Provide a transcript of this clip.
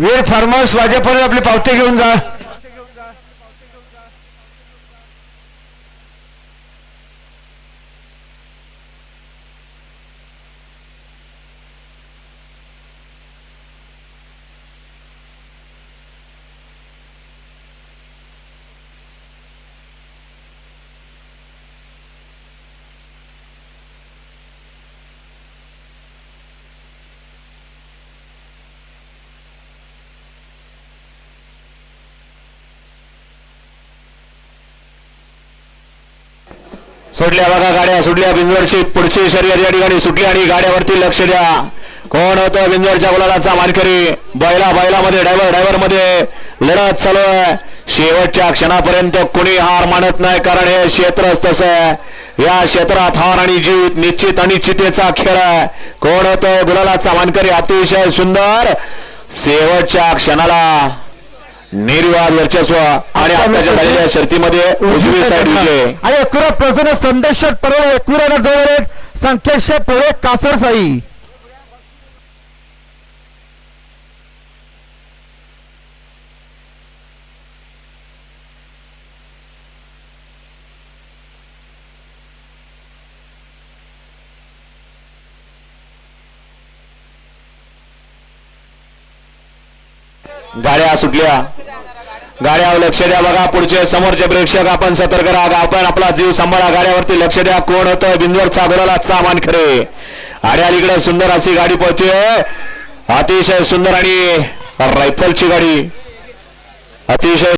वीर farmers वाजेपर्यंत आपली पावते घेऊन जा. सोडल्या बघा गाड्या सुटल्या बिंदवरची पुढची शर्यत या ठिकाणी सुटली आणि गाड्यावरती लक्ष द्या. कोण होतं बिंदवरच्या गुलालाचा मानकरी? बैला बैलामध्ये ड्रायव्हर ड्रायव्हरमध्ये लढत चालू आहे. शेवटच्या क्षणापर्यंत कुणी हार मानत नाही कारण हे क्षेत्रच तसं आहे. या क्षेत्रात हार आणि जीत निश्चित अनिश्चितेचा खेळ आहे. कोण होतं गुलालाचा मानकरी? अतिशय सुंदर. शेवटच्या क्षणाला निर्वाद वर्चस्व आणि आताच्या झालेल्या शर्तीमध्ये उजवी साईड विजय आणि एकूरा प्रसन्न संदेशक परवे एकूरा जवळ संख्येशे परवे कासर साई गाड्या सुटल्या. गाड्यावर लक्ष द्या बघा. पुढचे समोरचे प्रेक्षक आपण सतर्क राहा. आपण आपला जीव सांभाळा. गाड्यावरती लक्ष द्या. कोण होतं बिंदवरचा गोलाला सामान खरे. आणि अलीकडे सुंदर अशी गाडी पळते अतिशय सुंदर आणि रायफलची गाडी. अतिशय